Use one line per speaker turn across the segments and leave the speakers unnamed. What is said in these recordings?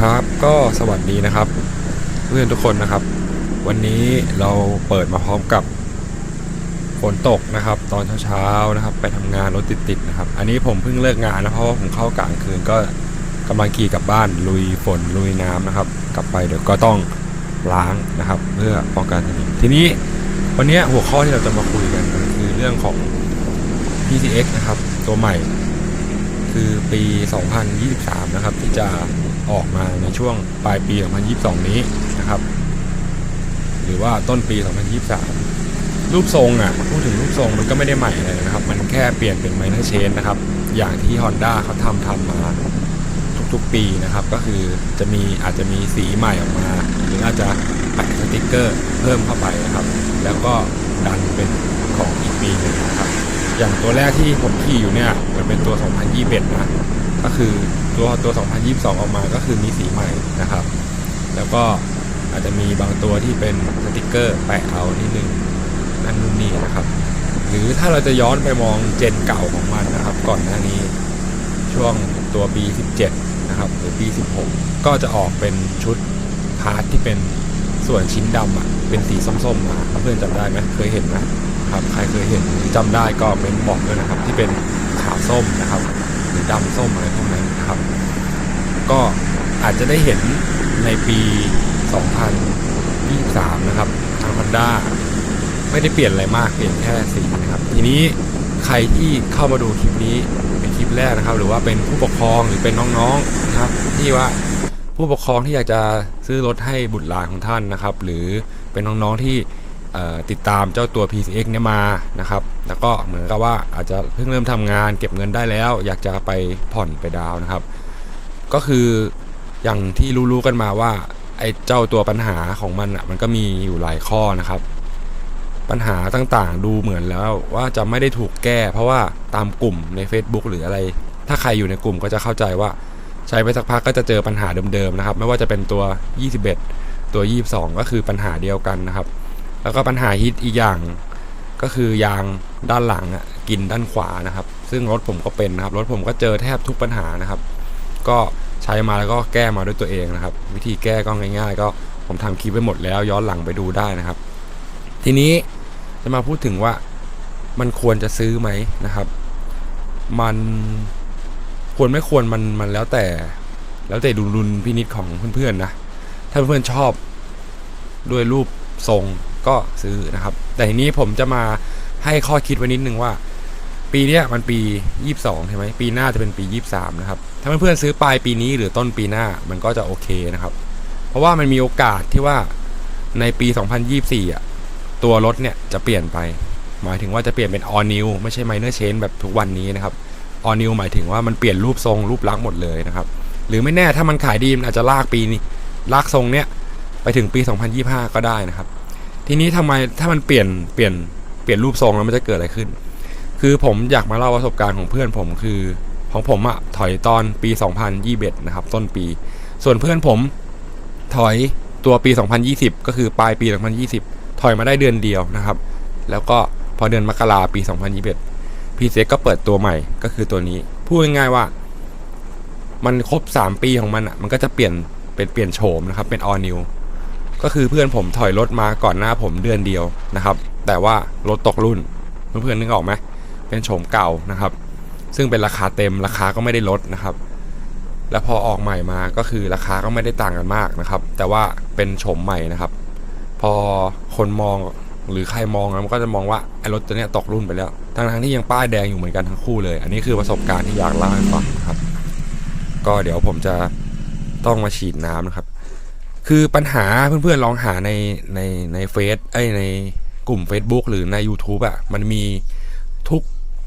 ครับก็สวัสดีนะครับ เพื่อนทุกคนนะครับ วันนี้เราเปิดมาพร้อมกับฝนตกนะครับ ตอนเช้าๆนะครับ ไปทำงานรถติดๆนะครับ อันนี้ผมเพิ่งเลิกงานนะเพราะว่าผมเข้ากลางคืนก็กำลังขี่กลับบ้านลุยฝนลุยน้ำนะครับ กลับไปเดี๋ยวก็ต้องล้างนะครับ เพื่อป้องกันทีนี้วันนี้หัวข้อที่เราจะมาคุยกันคือเรื่องของ PCX นะครับ ตัวใหม่ คือปี 2023 นะครับ ที่จะ ออกมาในช่วงปลายปี 2022 นี้นะครับ หรือว่าต้นปี 2023 รูปทรงอะพูดถึงรูปทรงมันก็ไม่ได้ใหม่อะไรนะครับ มันแค่เปลี่ยนเป็นไมเนอร์เชนนะครับ อย่างที่ Honda เขาทำทำมาทุกๆปีนะครับ ก็คือจะมีอาจจะมีสีใหม่ออกมา หรืออาจจะแปะสติกเกอร์เพิ่มเข้าไปนะครับ แล้วก็ดันเป็นของอีกปีหนึงนะครับ อย่างตัวแรกที่ผมขี่อยู่เนี่ยมันเป็นตัว 2021 นะ ก็คือตัวตัว 2022 ออกมาก็คือมีสีใหม่นะครับ แล้วก็อาจจะมีบางตัวที่เป็นสติกเกอร์แปะเอานิดนึงนั่นนู่นนี่นะครับ หรือถ้าเราจะย้อนไปมองเจนเก่าของมันนะครับ ก่อนหน้านี้ช่วงตัวปี17 นะครับหรือปี16 ก็จะออกเป็นชุดพาร์ทที่เป็นส่วนชิ้นดำอะเป็นสีส้มๆมาเพื่อนจำได้ไหมเคยเห็นไหมครับใครเคยเห็นจำได้ก็เป็นบอกด้วยนะครับ ที่เป็นขาวส้มนะครับ หรือดำส้มอะไรพวกนั้นนะครับ ก็อาจจะได้เห็นในปี 2023 นะครับ ทาง Honda ไม่ได้เปลี่ยนอะไรมากเปลี่ยนแค่สีนะครับ ทีนี้ใครที่เข้ามาดูคลิปนี้เป็นคลิปแรกนะครับ หรือว่าเป็นผู้ปกครองหรือเป็นน้องๆนะครับ ที่ว่าผู้ปกครองที่อยากจะซื้อรถให้บุตรหลานของท่านนะครับ หรือเป็นน้องๆที่ ติดตามเจ้าตัว PCX เนี่ยมานะครับ แล้วก็เหมือนกับว่าอาจจะเพิ่งเริ่มทำงานเก็บเงินได้แล้ว อยากจะไปผ่อนไปดาวนะครับ ก็คืออย่างที่รู้ๆกันมาว่าไอ้เจ้าตัวปัญหาของมันอะมันก็มีอยู่หลายข้อนะครับ ปัญหาต่างๆดูเหมือนแล้วว่าจะไม่ได้ถูกแก้ เพราะว่าตามกลุ่มใน Facebook หรืออะไร ถ้าใครอยู่ในกลุ่มก็จะเข้าใจว่าใช้ไปสักพักก็จะเจอปัญหาเดิมๆนะครับ ไม่ว่าจะเป็นตัว 21 ตัว 22 ก็คือปัญหาเดียวกันนะครับ แล้วก็ปัญหาฮิตอีกอย่างก็คือยางด้านหลังอะกินด้านขวานะครับ ซึ่งรถผมก็เป็นนะครับ รถผมก็เจอแทบทุกปัญหานะครับ ก็ใช้มาแล้วก็แก้มาด้วยตัวเองนะครับ วิธีแก้ก็ง่าย ๆ ก็ผมทำคลิปไปหมดแล้ว ย้อนหลังไปดูได้นะครับ ทีนี้จะมาพูดถึงว่ามันควรจะซื้อไหมนะครับ มันควรไม่ควรมันมันแล้วแต่ แล้วแต่ดุลดุลพินิจของเพื่อนๆนะ ถ้าเพื่อนๆชอบด้วยรูปทรง ก็ซื้อนะครับ แต่ทีนี้ผมจะมาให้ข้อคิดไว้นิดนึงว่า ปีนี้มันปี 22 ใช่ไหมปีหน้าจะเป็นปี 23 นะครับ ถ้าเพื่อนๆซื้อปลายปีนี้หรือต้นปีหน้ามันก็จะโอเคนะครับ เพราะว่ามันมีโอกาสที่ว่าในปี 2024อะตัวรถเนี่ยจะเปลี่ยนไป หมายถึงว่าจะเปลี่ยนเป็น all new ไม่ใช่ minor change แบบทุกวันนี้นะครับ all new หมายถึงว่ามันเปลี่ยนรูปทรงรูปลักษณ์หมดเลยนะครับ หรือไม่แน่ถ้ามันขายดีมันอาจจะลากปีนี้ลากทรงเนี้ยไปถึงปี 2025 ก็ได้นะครับ ทีนี้ทำไมถ้ามันเปลี่ยนเปลี่ยนเปลี่ยนรูปทรงแล้วมันจะเกิดอะไรขึ้น คือผมอยากมาเล่าประสบการณ์ของเพื่อนผมคือของผมอะถอยตอนปี 2021นะครับต้นปี ส่วนเพื่อนผมถอยตัวปี 2020 ก็คือปลายปี 2020 ถอยมาได้เดือนเดียวนะครับ แล้วก็พอเดือนมกราปี 2021 พีเซก็เปิดตัวใหม่ก็คือตัวนี้ พูดง่ายๆว่า มันครบ 3 ปีของมันอะมันก็จะเปลี่ยนเป็นเปลี่ยนโฉมนะครับเป็น all new ก็คือเพื่อนผมถอยรถมาก่อนหน้าผมเดือนเดียวนะครับ แต่ว่ารถตกรุ่นเพื่อนๆนึกออกไหมเป็นโฉมเก่านะครับ ซึ่งเป็นราคาเต็มราคาก็ไม่ได้ลดนะครับ แล้วพอออกใหม่มาก็คือราคาก็ไม่ได้ต่างกันมากนะครับ แต่ว่าเป็นโฉมใหม่นะครับ พอคนมองหรือใครมองมันก็จะมองว่าไอ้รถตัวเนี้ยตกรุ่นไปแล้วทั้งๆที่ยังป้ายแดงอยู่เหมือนกันทั้งคู่เลย อันนี้คือประสบการณ์ที่อยากเล่าให้ฟังครับ ก็เดี๋ยวผมจะต้องมาฉีดน้ำนะครับ คือปัญหาเพื่อนๆลองหาในในในเฟซไอในกลุ่ม Facebook หรือใน YouTube อะ่ะมันมีทุก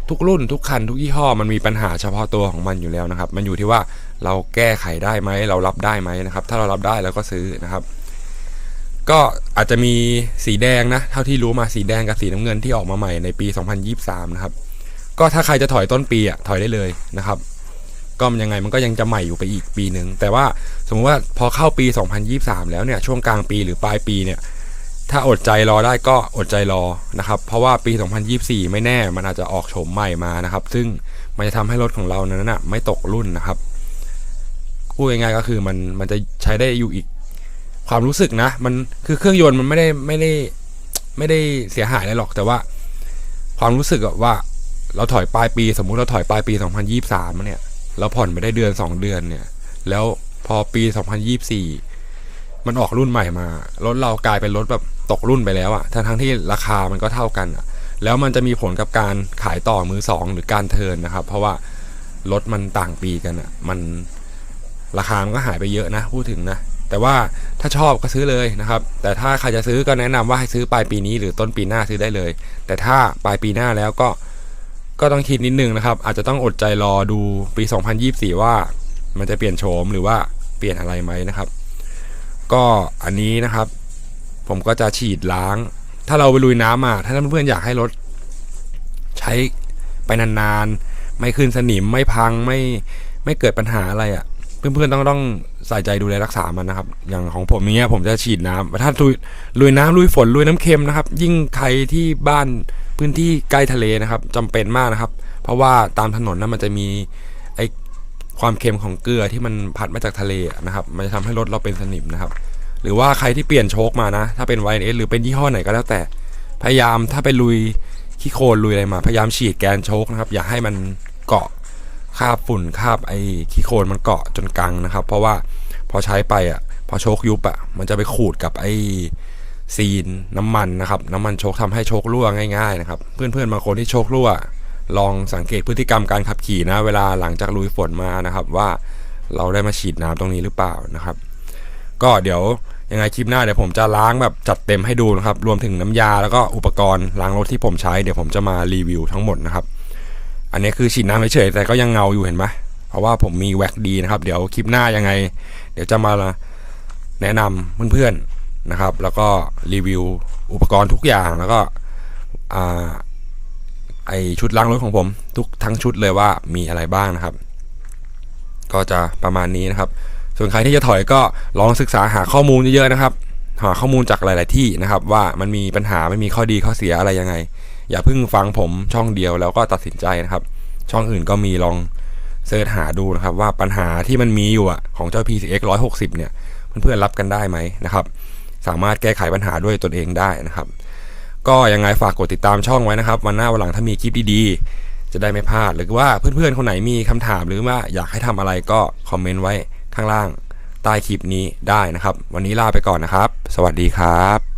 ทุกรุ่นทุกคันทุกยี่ห้อมันมีปัญหาเฉพาะตัวของมันอยู่แล้วนะครับ มันอยู่ที่ว่าเราแก้ไขได้ไหมเรารับได้ไหมนะครับ ถ้าเรารับได้เราก็ซื้อนะครับ ก็อาจจะมีสีแดงนะ เท่าที่รู้มาสีแดงกับสีน้ำเงินที่ออกมาใหม่ในปี 2023 นะครับ ก็ถ้าใครจะถอยต้นปีอะถอยได้เลยนะครับ ก็มันยังไงมันก็ยังจะใหม่อยู่ไปอีกปีหนึ่งแต่ว่าสมมติว่าพอเข้าปี 2023 แล้วเนี่ยช่วงกลางปีหรือปลายปีเนี่ยถ้าอดใจรอได้ก็อดใจรอนะครับ เพราะว่าปี 2024 ไม่แน่มันอาจจะออกโฉมใหม่มานะครับ ซึ่งมันจะทำให้รถของเรานั้นนะไม่ตกรุ่นนะครับพูดง่ายๆก็คือมันมันจะใช้ได้อยู่อีกความรู้สึกนะ มันคือเครื่องยนต์มันไม่ได้ไม่ได้ไม่ได้เสียหายอะไรหรอกแต่ว่า ความรู้สึกว่าเราถอยปลายปี สมมุติเราถอยปลายปี 2023เนี่ย เราผ่อนไปได้เดือน 2 เดือนเนี่ย แล้วพอปี 2024 มันออกรุ่นใหม่มารถเรากลายเป็นรถแบบตกรุ่นไปแล้วอะทั้งทั้งที่ราคามันก็เท่ากันอะแล้วมันจะมีผลกับการขายต่อมือสองหรือการเทินนะครับ เพราะว่ารถมันต่างปีกันอะมันราคามันก็หายไปเยอะนะ พูดถึงนะ แต่ว่าถ้าชอบก็ซื้อเลยนะครับ แต่ถ้าใครจะซื้อก็แนะนำว่าให้ซื้อปลายปีนี้หรือต้นปีหน้าซื้อได้เลย แต่ถ้าปลายปีหน้าแล้วก็ ก็ต้องคิดนิดนึงนะครับ อาจจะต้องอดใจรอดูปี 2024 ว่ามันจะเปลี่ยนโฉมหรือว่าเปลี่ยนอะไรไหมนะครับ ก็อันนี้นะครับ ผมก็จะฉีดล้าง ถ้าเราไปลุยน้ำอะถ้าเพื่อนๆอยากให้รถใช้ไปนานๆ ไม่ขึ้นสนิมไม่พังไม่ไม่เกิดปัญหาอะไรอะ เพื่อนๆต้องต้องใส่ใจดูแลรักษามันนะครับ อย่างของผมเงี้ยผมจะฉีดน้ำถ้าลุยลุยน้ำลุยฝนลุยน้ำเค็มนะครับ ยิ่งใครที่บ้าน พื้นที่ใกล้ทะเลนะครับจำเป็นมากนะครับ เพราะว่าตามถนนนั้นมันจะมีไอความเค็มของเกลือที่มันผัดมาจากทะเลนะครับ มันจะทำให้รถเราเป็นสนิมนะครับ หรือว่าใครที่เปลี่ยนโชคมานะ ถ้าเป็น y อ s หรือเป็นยี่ห้อไหนก็แล้วแต่ พยายามถ้าไปลุยขี้โคลนลุยอะไรมา พยายามฉีดแกนโชคนะครับ อย่าให้มันเกาะคาบฝุ่นคาบไอ้ขี้โคลนมันเกาะจนกังนะครับ เพราะว่าพอใช้ไปอะพอโชคยุบอะมันจะไปขูดกับไอ้ ซีนน้ำมันนะครับน้ำมันโชคทำให้โชครั่วง่ายๆนะครับเพื่อนๆบางคนที่โชครั่ว ลองสังเกตพฤติกรรมการขับขี่นะ เวลาหลังจากลุยฝนมานะครับ ว่าเราได้มาฉีดน้ำตรงนี้หรือเปล่านะครับ ก็เดี๋ยวยังไงคลิปหน้าเดี๋ยวผมจะล้างแบบจัดเต็มให้ดูนะครับ รวมถึงน้ำยาแล้วก็อุปกรณ์ล้างรถที่ผมใช้เดี๋ยวผมจะมารีวิวทั้งหมดนะครับ อันนี้คือฉีดน้ำเฉยๆแต่ก็ยังเงาอยู่เห็นไหมเพราะว่าผมมีแว็กดีนะครับ เดี๋ยวคลิปหน้ายังไง เดี๋ยวจะมาแนะนำเพื่อนๆ นะครับ แล้วก็รีวิวอุปกรณ์ทุกอย่างแล้วก็ไอชุดล้างรถของผม ทุกทั้งชุดเลยว่ามีอะไรบ้างนะครับ ก็จะประมาณนี้นะครับ ส่วนใครที่จะถอยก็ลองศึกษาหาข้อมูลเยอะๆนะครับ หาข้อมูลจากหลาย ๆ ที่นะครับ ว่ามันมีปัญหาไม่มีข้อดีข้อเสียอะไรยังไง อย่าเพิ่งฟังผมช่องเดียวแล้วก็ตัดสินใจนะครับ ช่องอื่นก็มีลองเสิร์ชหาดูนะครับว่าปัญหาที่มันมีอยู่อะของเจ้า PCX 160 เนี่ยเพื่อนๆรับกันได้ไหมนะครับ สามารถแก้ไขปัญหาด้วยตนเองได้นะครับ ก็ยังไงฝากกดติดตามช่องไว้นะครับ วันหน้าวันหลังถ้ามีคลิปดีๆ จะได้ไม่พลาด หรือว่าเพื่อนๆ คนไหนมีคำถาม หรือว่าอยากให้ทำอะไรก็คอมเมนต์ไว้ข้างล่างใต้คลิปนี้ได้นะครับ วันนี้ลาไปก่อนนะครับ สวัสดีครับ